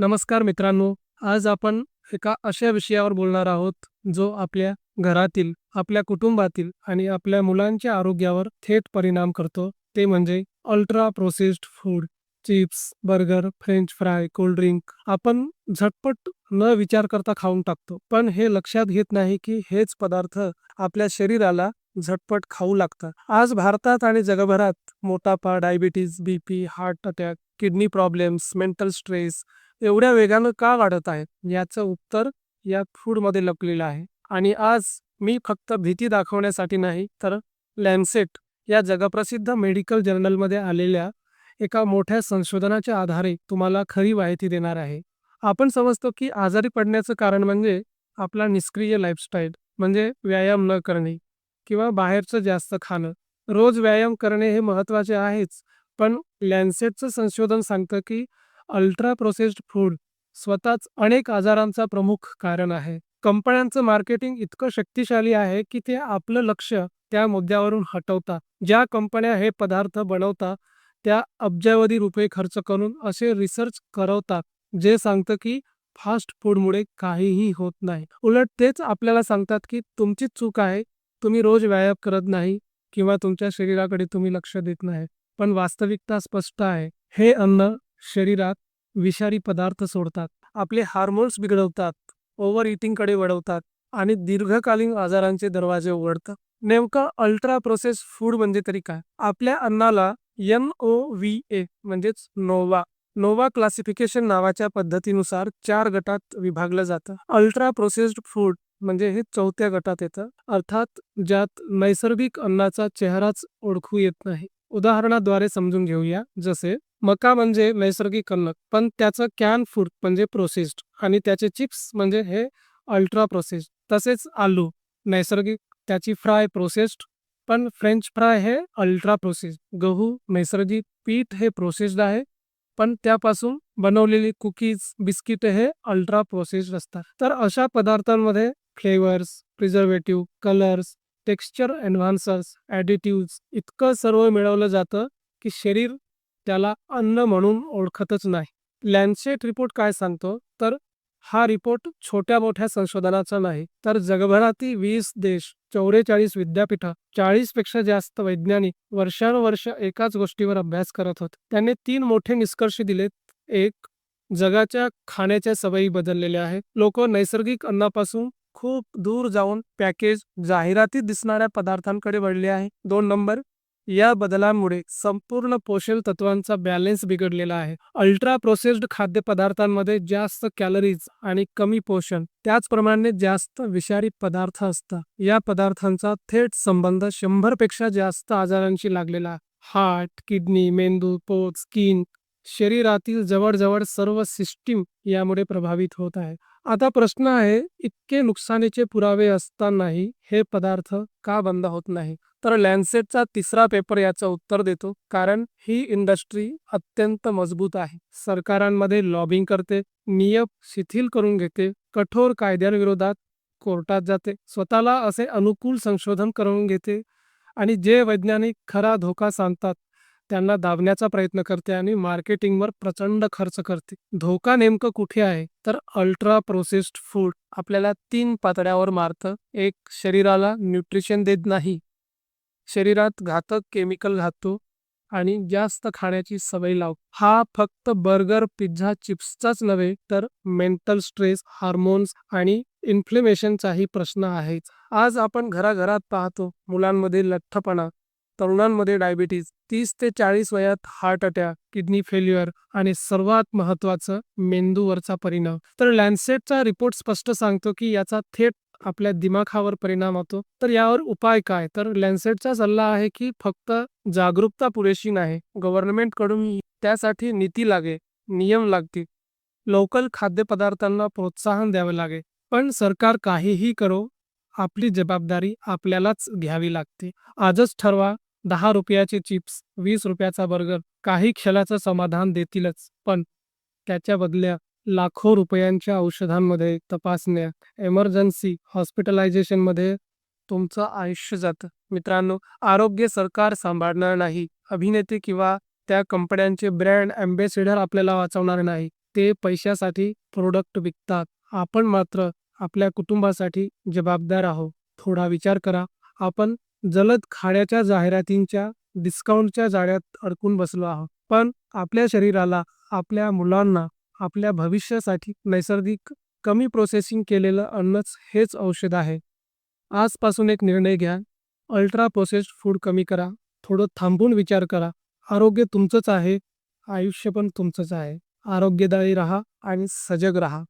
नमस्कार मित्रांनो आज आपण एका अशा विषयावर बोलणार आहोत जो आपल्या घरातील आपल्या कुटुंबातील आणि आपल्या मुलांच्या आरोग्यावर थेट परिणाम करतो. ते म्हणजे ultra processed food chips burger french fry cold drink आपण झटपट न विचार करता खाऊन टाकतो. पण हे लक्षात घेत नाही की हेच पदार्थ आपल्या शरीराला झटपट खाऊ लागतात. आज भारतात आणि जगभरात मोटापा diabetes BP heart attack kidney problems mental stress एवढ्या वेगानं का वाढत आहेत? याचं उत्तर या फूडमध्ये लपलेलं आहे. आणि आज मी फक्त भीती दाखवण्यासाठी नाही तर लॅन्सेट या जगप्रसिद्ध मेडिकल जर्नलमध्ये आलेल्या एका मोठ्या संशोधनाच्या आधारे तुम्हाला खरी माहिती देणार आहे. आपण समजतो की आजारी पडण्याचं कारण म्हणजे आपला निष्क्रिय लाईफस्टाईल म्हणजे व्यायाम न करणे किंवा बाहेरचं जास्त खाणं. रोज व्यायाम करणे हे महत्त्वाचे आहेच पण लॅन्सेटचं संशोधन सांगतं की अल्ट्रा प्रोसेस्ड फूड स्वतःच अनेक आजारांचा प्रमुख कारण आहे. कंपन्यांचं मार्केटिंग इतकं शक्तिशाली आहे की ते आपलं लक्ष त्या मुद्द्यावरून हटवता ज्या कंपन्या हे पदार्थ बनवता त्या अब्जावधी रुपये खर्च करून असे रिसर्च करवतात जे सांगतं की फास्ट फूडमुळे काहीही होत नाही. उलट तेच आपल्याला सांगतात की तुमचीच चूक आहे तुम्ही रोज व्यायाम करत नाही किंवा तुमच्या शरीराकडे तुम्ही लक्ष देत नाही पण वास्तविकता स्पष्ट आहे. हे अन्न शरीरात विषारी पदार्थ सोडतात. आपले हार्मोन्स बिघडवतात ओव्हर इटिंगकडे वळवतात आणि दीर्घकालीन आजारांचे दरवाजे उघडतात. नेमका अल्ट्रा प्रोसेस फूड म्हणजे तरी काय? आपल्या अन्नाला एन ओ व्ही ए म्हणजेच नोवा. नोवा क्लासिफिकेशन नावाच्या पद्धतीनुसार चार गटात विभागलं जातं. अल्ट्रा प्रोसेस्ड फूड म्हणजे हे चौथ्या गटात येतं. अर्थात ज्यात नैसर्गिक अन्नाचा चेहराच ओळखू येत नाही. उदाहरणाद्वारे समजून घेऊया. जसे मका म्हणजे नैसर्गिक अन्न पण त्याचं कॅन फूड म्हणजे प्रोसेस्ड आणि त्याचे चिप्स म्हणजे हे अल्ट्रा प्रोसेस्ड तसेच आलू नैसर्गिक त्याची फ्राय प्रोसेस्ड पण फ्रेंच फ्राय हे अल्ट्रा प्रोसेस्ड गहू नैसर्गिक पीठ हे प्रोसेस्ड आहे पण त्यापासून बनवलेली कुकीज बिस्किट हे अल्ट्रा प्रोसेस्ड असतात. तर अशा पदार्थांमध्ये flavours preservative colours texture enhancers additives इतकं सर्व मिळवलं जातं की शरीर त्याला अन्न म्हणून ओळखतच नाही. लॅन्सेट रिपोर्ट काय सांगतो? तर हा रिपोर्ट छोट्या मोठ्या संशोधनाचा नाही तर जगभरातील वीस देश चौवेचाळीस विद्यापीठं चाळीसपेक्षा जास्त वैज्ञानिक वर्षानुवर्ष एकाच गोष्टीवर अभ्यास करत होते. त्यांनी तीन मोठे निष्कर्ष दिलेत. एक जगाच्या खाण्याच्या सवयी बदललेल्या आहेत. लोक नैसर्गिक अन्नापासून खूप दूर जाऊन पॅकेज जाहिरातीत दिसणाऱ्या पदार्थांकडे वळले आहे. दोन नंबर या बदलांमुळे संपूर्ण पोषण तत्वांचा बॅलन्स बिघडलेला आहे. अल्ट्रा प्रोसेस्ड खाद्यपदार्थांमध्ये जास्त कॅलरीज आणि कमी पोषण त्याचप्रमाणे जास्त विषारी पदार्थ असतात. या पदार्थांचा थेट संबंध शंभरपेक्षा जास्त आजारांशी लागलेला हार्ट किडनी मेंदू पोट स्किन शरीरातील जवळजवळ सर्व सिस्टीम यामुळे प्रभावित होत आहे. आता प्रश्न आहे इतके नुकसानीचे पुरावे असतानाही हे पदार्थ का बंद होत नाही? तर लॅन्सेटचा तिसरा पेपर याचं उत्तर देतो. कारण ही इंडस्ट्री अत्यंत मजबूत आहे. सरकारांमध्ये लॉबिंग करते नियम शिथिल करून घेते कठोर कायद्यांविरोधात कोर्टात जाते स्वतःला असे अनुकूल संशोधन करून घेते आणि जे वैज्ञानिक खरा धोका सांगतात त्यांना दाबण्याचा प्रयत्न करते आणि मार्केटिंगवर प्रचंड खर्च करते. धोका नेमकं कुठे आहे? तर अल्ट्रा प्रोसेस्ड फूड आपल्याला तीन पातळ्यावर मारतं. एक शरीराला न्यूट्रिशन देत नाही. शरीरात घातक केमिकल घालतो आणि जास्त खाण्याची सवय लाव. हा फक्त बर्गर पिझ्झा चिप्सचाच नव्हे तर मेंटल स्ट्रेस हार्मोन्स आणि इन्फ्लेमेशनचाही प्रश्न आहेच. आज आपण घराघरात पाहतो मुलांमध्ये लठ्ठपणा तरुणांमध्ये डायबिटीज तीस ते चाळीस वयात हार्ट अटॅक किडनी फेल्युअर आणि सर्वात महत्वाचं मेंदूवरचा परिणाम. तर लॅन्सेटचा रिपोर्ट स्पष्ट सांगतो की याचा थेट आपल्या दिमाखावर परिणाम होतो. तर यावर उपाय काय? तर लॅन्सेटचा सल्ला आहे की फक्त जागरूकता पुरेशी नाही. गव्हर्नमेंटकडून त्यासाठी नीती लागे नियम लागतील. लोकल खाद्यपदार्थांना प्रोत्साहन द्यावे लागे. पण सरकार काहीही करो आपली जबाबदारी आपल्यालाच घ्यावी लागते. आजच ठरवा दहा रुपयाचे चिप्स वीस रुपयाचा बर्गर काही क्षणाचं समाधान देतीलच. पण त्याच्या बदल्या लाखो रुपयांच्या औषधांमध्ये तपासण्या एमर्जन्सी हॉस्पिटलायझेशनमध्ये तुमचं आयुष्य जातं. मित्रांनो आरोग्य सरकार सांभाळणार नाही. अभिनेते किंवा त्या कंपन्यांचे ब्रँड अँबेसिडर आपल्याला वाचवणार नाही. ते पैशासाठी प्रोडक्ट विकतात. आपण मात्र आपल्या कुटुंबासाठी जबाबदार आहोत. थोडा विचार करा. आपण जलद खाण्याच्या जाहिरातींच्या डिस्काउंटच्या जाळ्यात अडकून बसलो आहोत. पण आपल्या शरीराला आपल्या मुलांना आपल्या भविष्यासाठी नैसर्गिक कमी प्रोसेसिंग केलेलं अन्नच हेच औषध आहे. आजपासून एक निर्णय घ्या. अल्ट्रा प्रोसेस्ड फूड कमी करा. थोडं थांबून विचार करा. आरोग्य तुमचंच आहे. आयुष्य पण तुमचंच आहे. आरोग्यदायी राहा आणि सजग राहा.